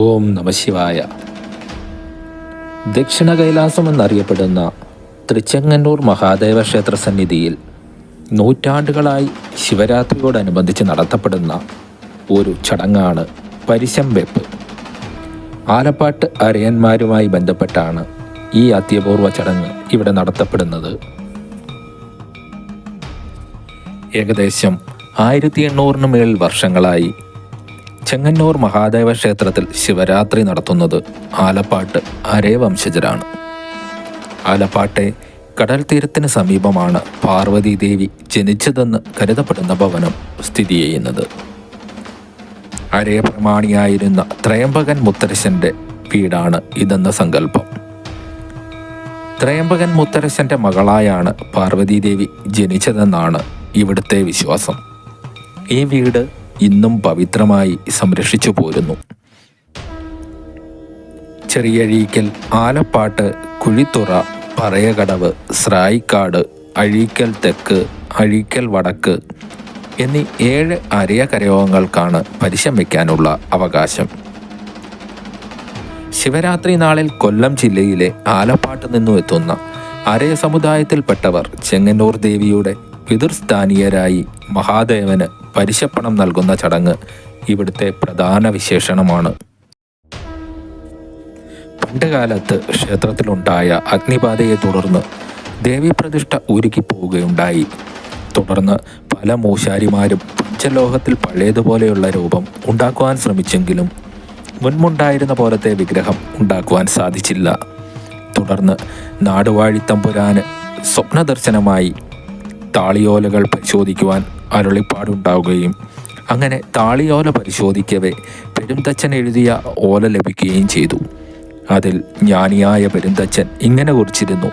ഓം നമശിവായ ദക്ഷിണ കൈലാസം എന്നറിയപ്പെടുന്ന തൃച്ചെങ്ങന്നൂർ മഹാദേവ ക്ഷേത്ര സന്നിധിയിൽ നൂറ്റാണ്ടുകളായി ശിവരാത്രിയോടനുബന്ധിച്ച് നടത്തപ്പെടുന്ന ഒരു ചടങ്ങാണ് പരിശം വെപ്പ്. ആലപ്പാട്ട് അരയന്മാരുമായി ബന്ധപ്പെട്ടാണ് ഈ അത്യപൂർവ ചടങ്ങ് ഇവിടെ നടത്തപ്പെടുന്നത്. ഏകദേശം ആയിരത്തി എണ്ണൂറിന് മേൽ വർഷങ്ങളായി ചെങ്ങന്നൂർ മഹാദേവ ക്ഷേത്രത്തിൽ ശിവരാത്രി നടത്തുന്നത് ആലപ്പാട്ട് അരേ വംശജരാണ് ആലപ്പാട്ടെ കടൽ തീരത്തിന് സമീപമാണ് പാർവതീദേവി ജനിച്ചതെന്ന് കരുതപ്പെടുന്ന ഭവനം സ്ഥിതി ചെയ്യുന്നത്. അരേ പ്രമാണിയായിരുന്ന ത്രയംബകൻ മുത്തരശന്റെ വീടാണ് ഇതെന്ന സങ്കല്പം. ത്രയംബകൻ മുത്തരശന്റെ മകളായാണ് പാർവതീദേവി ജനിച്ചതെന്നാണ് ഇവിടുത്തെ വിശ്വാസം. ഈ വീട് ഇന്നും പവിത്രമായി സംരക്ഷിച്ചു പോരുന്നു. ചെറിയഴീക്കൽ ആലപ്പാട്ട് കുഴിത്തുറ പറയകടവ് സ്രായിക്കാട് അഴീക്കൽ തെക്ക് അഴീക്കൽ വടക്ക് എന്നീ ഏഴ് അരയ കരയോഗങ്ങൾക്കാണ് പരിശം വയ്ക്കാനുള്ള അവകാശം. ശിവരാത്രി നാളിൽ കൊല്ലം ജില്ലയിലെ ആലപ്പാട്ട് നിന്നും എത്തുന്ന അരയ സമുദായത്തിൽപ്പെട്ടവർ ചെങ്ങന്നൂർ ദേവിയുടെ പിതൃസ്ഥാനീയരായി മഹാദേവന് പരിശപ്പണം നൽകുന്ന ചടങ്ങ് ഇവിടുത്തെ പ്രധാന വിശേഷണമാണ്. പണ്ടുകാലത്ത് ക്ഷേത്രത്തിലുണ്ടായ അഗ്നിബാധയെ തുടർന്ന് ദേവീപ്രതിഷ്ഠ ഉരുകിപ്പോവുകയുണ്ടായി തുടർന്ന് പല മൂശാരിമാരും പഞ്ചലോഹത്തിൽ പഴയതുപോലെയുള്ള രൂപം ഉണ്ടാക്കുവാൻ ശ്രമിച്ചെങ്കിലും മുൻമുണ്ടായിരുന്ന പോലത്തെ വിഗ്രഹം ഉണ്ടാക്കുവാൻ സാധിച്ചില്ല. തുടർന്ന് നാടുവാഴി തമ്പുരാന് സ്വപ്നദർശനമായി താളിയോലകൾ പരിശോധിക്കുവാൻ അരുളിപ്പാടുണ്ടാവുകയും അങ്ങനെ താളിയോല പരിശോധിക്കവേ പെരുന്തച്ഛൻ എഴുതിയ ഓല ലഭിക്കുകയും ചെയ്തു. അതിൽ ജ്ഞാനിയായ പെരുന്തച്ഛൻ ഇങ്ങനെ കുറിച്ചിരുന്നു.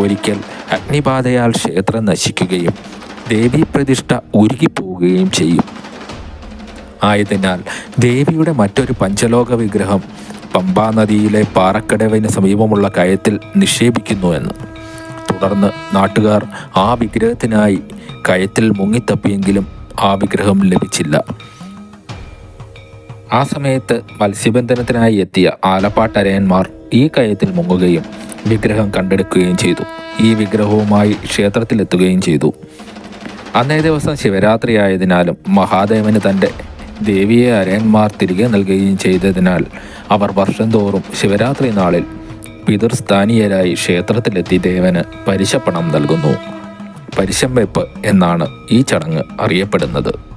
ഒരിക്കൽ അഗ്നിബാധയാൽ ക്ഷേത്രം നശിക്കുകയും ദേവി ദേവീപ്രതിഷ്ഠ ഉരുകിപ്പോവുകയും ചെയ്യും. ആയതിനാൽ ദേവിയുടെ മറ്റൊരു പഞ്ചലോക വിഗ്രഹം പമ്പാനദിയിലെ പാറക്കടവിന് സമീപമുള്ള കയത്തിൽ നിക്ഷേപിക്കുന്നു എന്ന്. തുടർന്ന് നാട്ടുകാർ ആ വിഗ്രഹത്തിനായി കയത്തിൽ മുങ്ങിത്തപ്പിയെങ്കിലും ആ വിഗ്രഹം ലഭിച്ചില്ല. ആ സമയത്ത് മത്സ്യബന്ധനത്തിനായി എത്തിയ ആലപ്പാട്ടരയന്മാർ ഈ കയത്തിൽ മുങ്ങുകയും വിഗ്രഹം കണ്ടെടുക്കുകയും ചെയ്തു. ഈ വിഗ്രഹവുമായി ക്ഷേത്രത്തിലെത്തുകയും ചെയ്തു. അന്നേ ദിവസം ശിവരാത്രി ആയതിനാലും മഹാദേവന് തന്റെ ദേവിയെ അരയന്മാർ തിരികെ നൽകുകയും ചെയ്തതിനാൽ അവർ വർഷം തോറും ശിവരാത്രി നാളിൽ പിതൃസ്ഥാനീയരായി ക്ഷേത്രത്തിലെത്തി ദേവന് പരിശപ്പണം നൽകുന്നു. പരിശം വെപ്പ് എന്നാണ് ഈ ചടങ്ങ് അറിയപ്പെടുന്നത്.